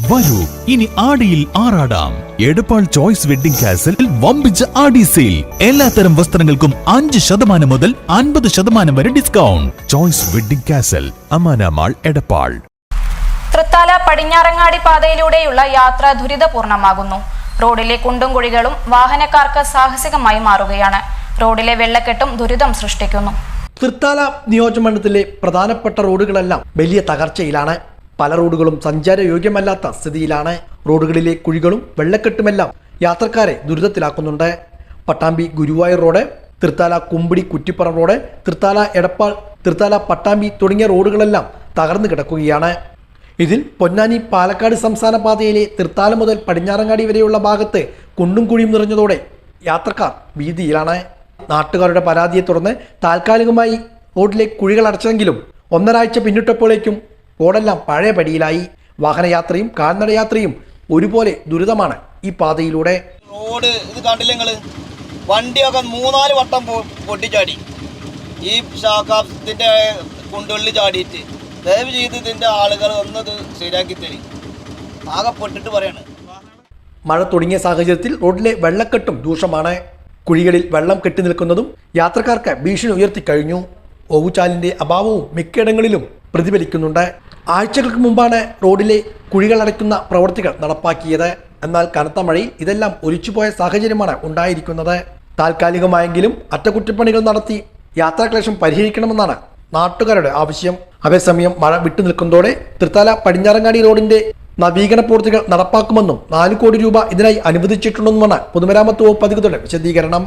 വരൂ. ഇനി ആടിയിൽ ആറാടാം. എടപ്പാൾ ചോയ്സ് വെഡിംഗ് കാസിൽ വമ്പിച്ച ആടി സെയിൽ. എല്ലാത്തരം വസ്ത്രങ്ങൾക്കും അഞ്ച് ശതമാനം മുതൽ അൻപത് ശതമാനം വരെ discount. Choice wedding castle Amana mall Edappal. Thrithala Padinjarangadi പാതയിലൂടെയുള്ള യാത്ര ദുരിതപൂർണമാകുന്നു. റോഡിലെ കുണ്ടും കുഴികളും വാഹനക്കാർക്ക് സാഹസികമായി മാറുകയാണ്. റോഡിലെ വെള്ളക്കെട്ടും ദുരിതം സൃഷ്ടിക്കുന്നു. തൃത്താല നിയോജകമണ്ഡലത്തിലെ പ്രധാനപ്പെട്ട റോഡുകളെല്ലാം വലിയ തകർച്ചയിലാണ്. പല റോഡുകളും സഞ്ചാരയോഗ്യമല്ലാത്ത സ്ഥിതിയിലാണ്. റോഡുകളിലെ കുഴികളും വെള്ളക്കെട്ടുമെല്ലാം യാത്രക്കാരെ ദുരിതത്തിലാക്കുന്നുണ്ട്. പട്ടാമ്പി ഗുരുവായൂർ റോഡ് തൃത്താല കുമ്പിടി കുറ്റിപ്പുറം റോഡ് തൃത്താല എടപ്പാൾ തൃത്താല പട്ടാമ്പി തുടങ്ങിയ റോഡുകളെല്ലാം തകർന്നു കിടക്കുകയാണ്. ഇതിൽ പൊന്നാനി പാലക്കാട് സംസ്ഥാന പാതയിലെ തൃത്താല മുതൽ പടിഞ്ഞാറങ്ങാടി വരെയുള്ള ഭാഗത്ത് കുണ്ടും കുഴിയും നിറഞ്ഞതോടെ യാത്രക്കാർ വീതിയിലാണ് നാട്ടുകാരുടെ പരാതിയെ തുടർന്ന് താൽക്കാലികമായി റോഡിലെ കുഴികൾ അടച്ചെങ്കിലും ഒന്നരാഴ്ച പിന്നിട്ടപ്പോഴേക്കും റോഡെല്ലാം പഴയ പടിയിലായി. വാഹനയാത്രയും കാൽനടയാത്രയും ഒരുപോലെ ദുരിതമാണ് ഈ പാതയിലൂടെ. റോഡ് ഇത് കണ്ടില്ല നിങ്ങൾ? വണ്ടിയൊക്കെ മൂന്നാൽ വട്ടം പൊട്ടിച്ചാടി. ഈ ശാഖാത്തിന്റെ കുണ്ടുള്ളി ചാടിയിട്ട്. ദയവ് ചെയ്ത് ഇതിന്റെ ആളുകൾ ഒന്നത് ശരിയാക്കി തരി. ആകെ പൊട്ടിട്ട് പറയാണ്. മഴ തുടങ്ങിയ സാഹചര്യത്തിൽ റോഡിലെ വെള്ളക്കെട്ടും രൂക്ഷമാണ് കുഴികളിൽ വെള്ളം കെട്ടി നിൽക്കുന്നതും യാത്രക്കാർക്ക് ഭീഷണി ഉയർത്തിക്കഴിഞ്ഞു ഓവുചാലിന്റെ അഭാവവും മിക്കയിടങ്ങളിലും പ്രതിഫലിക്കുന്നുണ്ട്. ആഴ്ചകൾക്ക് മുമ്പാണ് റോഡിലെ കുഴികളടയ്ക്കുന്ന പ്രവൃത്തികൾ നടപ്പാക്കിയത്. എന്നാൽ കനത്ത മഴയിൽ ഇതെല്ലാം ഒലിച്ചുപോയ സാഹചര്യമാണ് ഉണ്ടായിരിക്കുന്നത്. താൽക്കാലികമായെങ്കിലും അറ്റകുറ്റപ്പണികൾ നടത്തി യാത്രാക്ലേശം പരിഹരിക്കണമെന്നാണ് നാട്ടുകാരുടെ ആവശ്യം. അതേസമയം മഴ വിട്ടു നിൽക്കുന്നതോടെ തൃത്താല പടിഞ്ഞാറങ്ങാടി റോഡിന്റെ നവീകരണ പ്രവൃത്തികൾ നടപ്പാക്കുമെന്നും നാല് കോടി രൂപ ഇതിനായി അനുവദിച്ചിട്ടുണ്ടെന്നുമാണ് പൊതുമരാമത്ത് വകുപ്പ് അധികൃതരുടെ വിശദീകരണം.